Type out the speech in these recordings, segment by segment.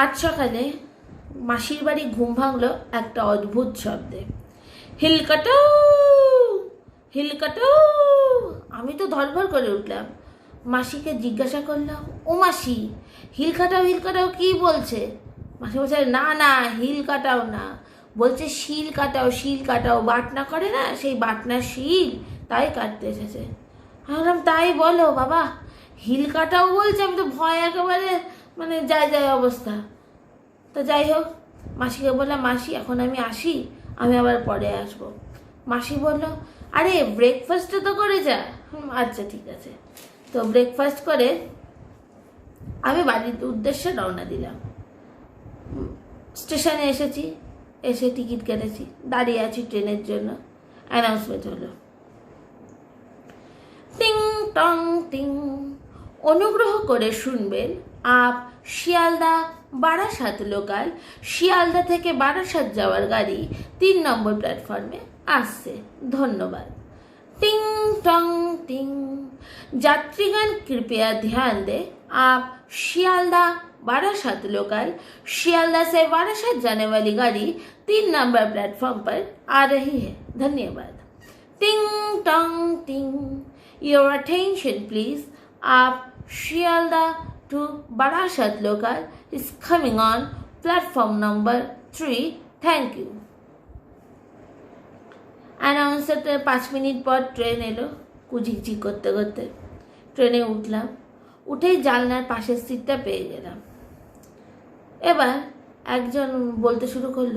আজ সকালে মাসির বাড়ি ঘুম ভাঙলো একটা অদ্ভুত শব্দে। হিলকাটো হিলকাটো আমি তো ধরভর করে উঠলাম। মাসিকে জিজ্ঞাসা করলাম, ও মাসি, হিল কাটাও হিল কাটাও, কি বলছে? মাসি বলছে, না না, হিল কাটাও না। বলছে, শিল কাটাও শিল কাটাও, বাটনা করে না? সেই বাটনা শিল, তাই কাটতে এসেছে। আমি তাই বলো, বাবা, হিল কাটাও বলছে, আমি তো ভয় একেবারে মানে যায় যায় অবস্থা। তা যাই হোক, মাসিকে বললাম, মাসি, এখন আমি আসি, আমি আবার পরে আসব। মাসি বলল, আরে ব্রেকফাস্টটা তো করে যা। আচ্ছা ঠিক আছে। তো ব্রেকফাস্ট করে আমি বাড়ির উদ্দেশ্যে রওনা দিলাম। স্টেশনে এসেছি, এসে টিকিট কেটেছি, দাঁড়িয়ে আছি ট্রেনের জন্য। অ্যানাউন্সমেন্ট হলো, টিং টং, টিং। অনুগ্রহ করে শুনবেন, আপ শিয়ালদা বারাসাত লোকাল শিয়ালদা থেকে বারাসাত যাওয়ার গাড়ি তিন নম্বর প্ল্যাটফর্মে আসছে ধন্যবাদ টিং টং টিং যাত্রীগণ कृपया ध्यान दें आप शियालदा बारासात लोकल शियालदा से बारासात जाने वाली गाड़ी तीन नंबर प्लेटफॉर्म पर आ रही है धन्यवाद टिंग टोंग टिंग योर अटेंशन प्लीज आप Sealdah to Barashat Lokal is coming on platform number 3. Thank you. অ্যানাউন্সারটা পাঁচ মিনিট পর ট্রেন এলো কুচিকচি করতে করতে ট্রেনে উঠলাম, উঠেই জানলার পাশের সিটটা পেয়ে গেলাম এবার একজন বলতে শুরু করল,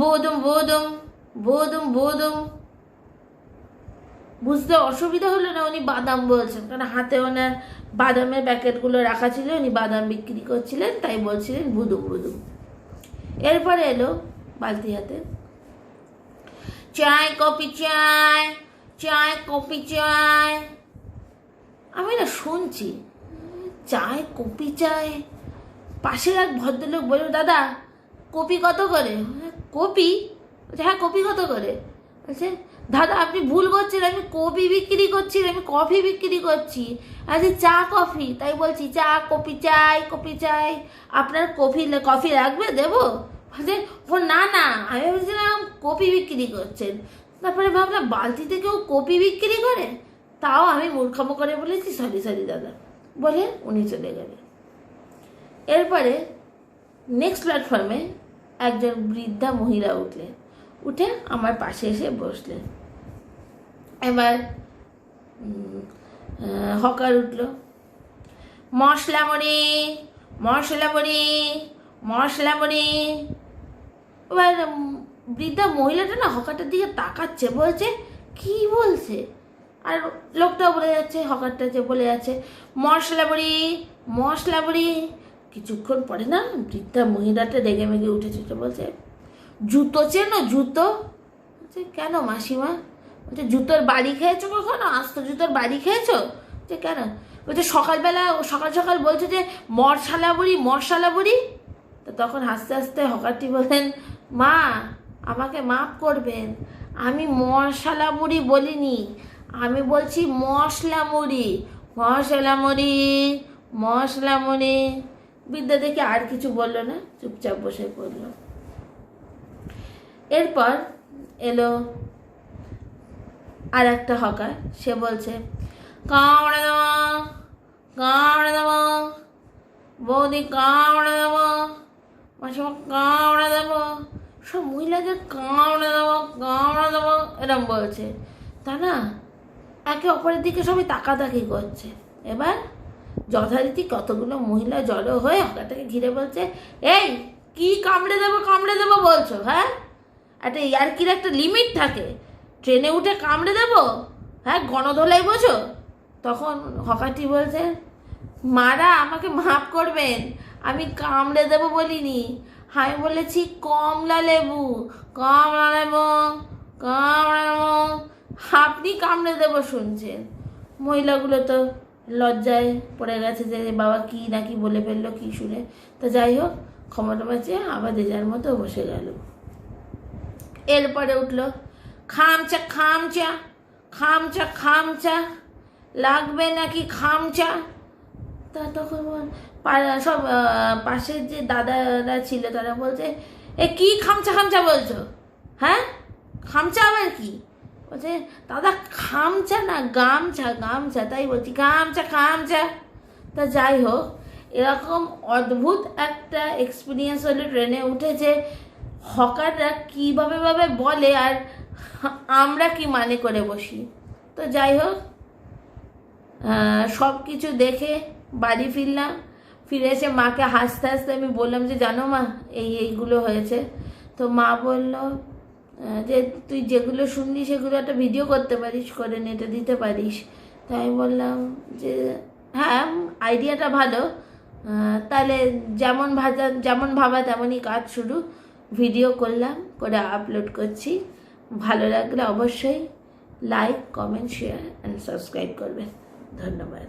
বোদম বোদম বোদম বোদম বুঝতে অসুবিধা হলো না উনি বাদাম বলছেন। কারণ হাতে ওনার বাদামের প্যাকেটগুলো রাখা ছিল উনি বাদাম বিক্রি করছিলেন তাই বলছিলেন বুদুম বুদুম এরপরে এলো বালতি হাতে। চায় কপি চায় চায় কপি চায়। আমি না শুনছি চায় কপি চায়। পাশের এক ভদ্রলোক বলল দাদা কপি কত করে? "হ্যাঁ, কপি? হ্যাঁ কপি কত করে? বলছে দাদা, আপনি ভুল করছেন, আমি কপি বিক্রি করছি, আমি কফি বিক্রি করছি। আচ্ছা চা, কফি, তাই বলছি, চা, কপি চাই কপি চাই। আপনার কফি কফি লাগবে? দেবো? বলছে ও না না, আমি বলছিলাম কপি বিক্রি করছেন। তারপরে ভাবলাম, বালতিতে কেউ কপি বিক্রি করে? তাও আমি মূর্খামো করে বলেছি সরি সরি দাদা। বলে উনি চলে গেলেন। এরপরে নেক্সট প্ল্যাটফর্মে একজন বৃদ্ধা মহিলা উঠলেন। উঠে আমার পাশে এসে বসলেন এবার হকার উঠল। মশলা মুড়ি মশলা মুড়ি মশলা মুড়ি এবার বৃদ্ধা মহিলাটা না হকারটার দিকে তাকাচ্ছে, বলছে, কি বলছে? আর লোকটাও বলে যাচ্ছে, হকারটা যে বলে যাচ্ছে মশলা বড়ি মশলা বড়ি কিছুক্ষণ পরে না বৃদ্ধা মহিলাটা রেগে মেগে উঠেছে, বলছে জুতো চেনো? জুতো? বলছে, কেন মাসিমা? বলছে, জুতোর বাড়ি খেয়েছো কখনো? আস্ত জুতোর বাড়ি খেয়েছো? যে কেন? বলছে, সকালবেলা সকাল সকাল বলছে যে মশালা বুড়ি মশালা বুড়ি তো তখন হাসতে হাসতে হকারটি বলেন মা, আমাকে মাফ করবেন। আমি মশলা মুড়ি বলিনি। আমি বলছি মশলা মুড়ি মশলা মুড়ি মশলা মুড়ি বিদ্যা দেখে আর কিছু বলল না, চুপচাপ বসে পড়ল। এরপর এলো আর একটা হকার। সে বলছে কামড়ে দেবো কামড়ে দেবো, বৌদি কামড়ে দেবো, মাসিমা কামড়ে দেবো, সব মহিলাদের কামড়ে দেবো কামড়ে দেবো, এরম বলছে। তা না, একে অপরের দিকে সবাই তাকাতাকি করছে। এবার যথারীতি কতগুলো মহিলা জড়ো হয়ে হকারটাকে ঘিরে বলছে, এই, কি কামড়ে দেবো কামড়ে দেবো বলছো হ্যাঁ? একটা ইয়ার্কির একটা লিমিট থাকে? ট্রেনে উঠে কামড়ে দেবো? হ্যাঁ গণধোলাই বোঝো? তখন হকারটি বলছে, মারা, আমাকে মাফ করবেন। আমি কামড়ে দেবো বলিনি। আমি বলেছি, কমলা লেবু কমলা লেবু কমলা লেবু, আপনি কামড়ে দেবো, শুনছেন। মহিলাগুলো তো লজ্জায় পড়ে গেছে যে বাবা কি নাকি বলে ফেলল, কি শুনে? তো যাই হোক ক্ষমতা বাঁচিয়ে আবার যে যার মতো বসে গেল। এরপরে উঠল, খামচা খামচা খামচা খামচা, লাগবে নাকি খামচা? তা তখন সব পাশের যে দাদারা ছিল, তারা বলছে, এ কি খামচা খামচা বলছো? হ্যাঁ? খামচা আবার কি? বলছে, দাদা, খামচা না, গামছা গামছা। তাই বলছি গামছা খামচা। তা যাই হোক, এরকম অদ্ভুত একটা এক্সপিরিয়েন্স হলো, ট্রেনে উঠেছে। হকাররা কীভাবে ভাবে বলে আর আমরা কি মানে করে বসি? তো যাই হোক সব কিছু দেখে বাড়ি ফিরলাম। ফিরে এসে মাকে হাসতে হাসতে আমি বললাম যে, জানো মা, এই এইগুলো হয়েছে। তো মা বলল যে, তুই যেগুলো শুনলি সেগুলো একটা ভিডিও করতে পারিস, করে নেটে দিতে পারিস। তাই আমি বললাম যে হ্যাঁ আইডিয়াটা ভালো। তাহলে যেমন ভাজা, যেমন ভাবা তেমনই কাজ শুরু। ভিডিও করলাম, করে আপলোড করছি। ভালো লাগলে অবশ্যই like comment share and subscribe করবেন। ধন্যবাদ।